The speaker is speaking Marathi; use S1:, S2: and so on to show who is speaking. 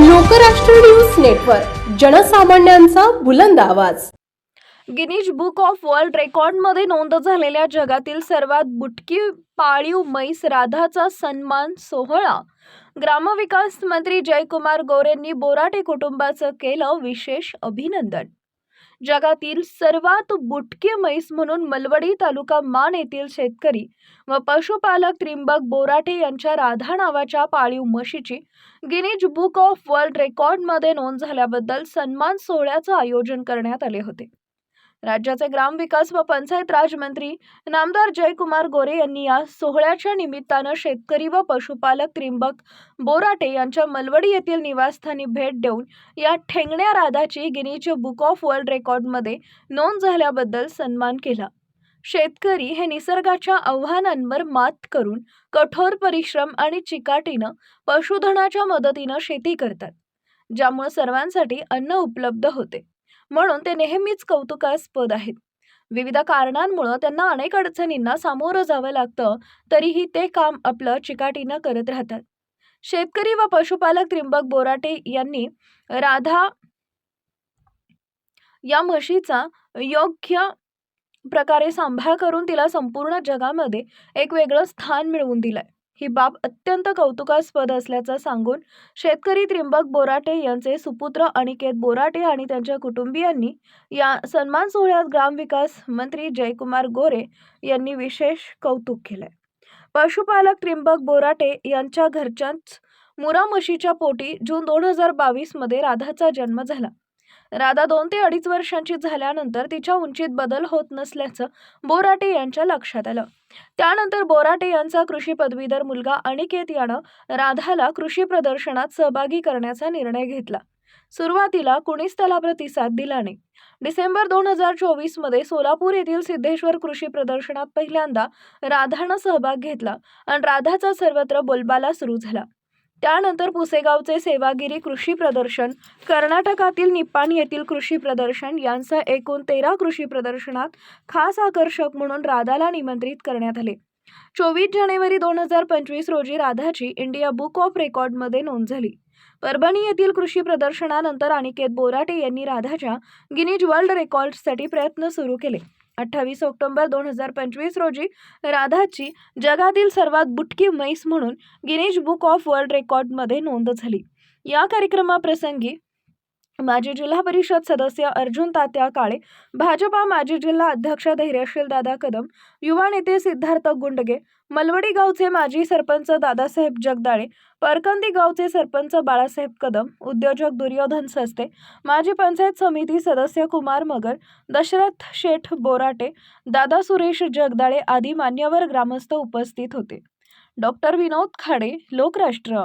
S1: लोकराष्ट्र न्यूज नेटवर्क जनसामान्यांचा बुलंद आवाज.
S2: गिनीज बुक ऑफ वर्ल्ड रेकॉर्डमध्ये नोंद झालेल्या जगातील सर्वात बुटकी पाळीव म्हैस राधाचा सन्मान सोहळा. ग्रामविकास मंत्री जयकुमार गोरेंनी बोराटे कुटुंबाचं केलं विशेष अभिनंदन. जगातील सर्वात बुटकी म्हैस म्हणून मलवडी तालुका मान येथील शेतकरी व पशुपालक त्रिंबक बोराटे यांच्या राधा नावाच्या पाळीव म्हशीची गिनीज बुक ऑफ वर्ल्ड रेकॉर्डमध्ये नोंद झाल्याबद्दल सन्मान सोहळ्याचं आयोजन करण्यात आले होते. राज्याचे ग्रामविकास व पंचायत राज मंत्री नामदार जयकुमार गोरे यांनी या सोहळ्याच्या निमित्तानं शेतकरी व पशुपालक त्रिंबक बोराटे यांच्या मलवडी येथील निवासस्थानी भेट देऊन या ठेंगण्या राधाची गिनीच्या बुक ऑफ वर्ल्ड रेकॉर्डमध्ये नोंद झाल्याबद्दल सन्मान केला. शेतकरी हे निसर्गाच्या आव्हानांवर मात करून कठोर परिश्रम आणि चिकाटीनं पशुधनाच्या मदतीनं शेती करतात ज्यामुळे सर्वांसाठी अन्न उपलब्ध होते. म्हणून ते नेहमीच कौतुकास्पद आहेत. विविध कारणांमुळं त्यांना अनेक अडचणींना सामोरं जावं लागतं तरीही ते काम आपलं चिकाटीनं करत राहतात. शेतकरी व पशुपालक त्रिंबक बोराटे यांनी राधा या म्हशीचा योग्य प्रकारे सांभाळ करून तिला संपूर्ण जगामध्ये एक वेगळं स्थान मिळवून दिलंय. ही बाब अत्यंत कौतुकास्पद असल्याचं सांगून शेतकरी त्रिंबक बोराटे यांचे सुपुत्र अनिकेत बोराटे आणि त्यांच्या कुटुंबियांनी या सन्मान सोहळ्यात ग्रामविकास मंत्री जयकुमार गोरे यांनी विशेष कौतुक केलंय. पशुपालक त्रिंबक बोराटे यांच्या घरच्याच मुरा म्हशीच्या पोटी जून दोन हजार बावीसमध्ये राधाचा जन्म झाला. राधा दोन ते अडीच वर्षांची झाल्यानंतर तिच्या उंचीत बदल होत नसल्याचं बोराटे यांच्या लक्षात आलं. त्यानंतर बोराटे यांचा कृषी पदवीधर मुलगा अनिकेत यानं राधाला कृषी प्रदर्शनात सहभागी करण्याचा निर्णय घेतला. सुरुवातीला कुणीच त्याला प्रतिसाद दिला नाही. डिसेंबर दोन हजार चोवीसमध्ये सोलापूर येथील सिद्धेश्वर कृषी प्रदर्शनात पहिल्यांदा राधानं सहभाग घेतला आणि राधाचा सर्वत्र बोलबाला सुरू झाला. त्यानंतर पुसेगावचे सेवागिरी कृषी प्रदर्शन कर्नाटकातील निप्पाणी येथील कृषी प्रदर्शन यांसह एकूण तेरा कृषी प्रदर्शनात खास आकर्षक म्हणून राधाला निमंत्रित करण्यात आले. चोवीस जानेवारी दोन हजार पंचवीस रोजी राधाची इंडिया बुक ऑफ रेकॉर्डमध्ये नोंद झाली. परभणी येथील कृषी प्रदर्शनानंतर अनिकेत बोराटे यांनी राधाच्या गिनीज वर्ल्ड रेकॉर्डसाठी प्रयत्न सुरू केले. अठ्ठावीस ऑक्टोबर दोन हजार पंचवीस रोजी राधाची जगातील सर्वात बुटकी म्हैस म्हणून गिनीज बुक ऑफ वर्ल्ड रेकॉर्डमध्ये नोंद झाली. या कार्यक्रमाप्रसंगी माजी जिल्हा परिषद सदस्य अर्जुन तात्या काळे भाजपा माजी जिल्हा अध्यक्ष धैर्यशील दादा कदम युवा नेते सिद्धार्थ गुंडगे मलवडी गावचे माजी सरपंच दादासाहेब जगदाळे परकंदी गावचे सरपंच बाळासाहेब कदम उद्योजक दुर्योधन सस्ते माजी पंचायत समिती सदस्य कुमार मगर दशरथ शेठ बोराटे दादा सुरेश जगदाळे आदी मान्यवर ग्रामस्थ उपस्थित होते. डॉक्टर विनोद खाडे लोकराष्ट्र.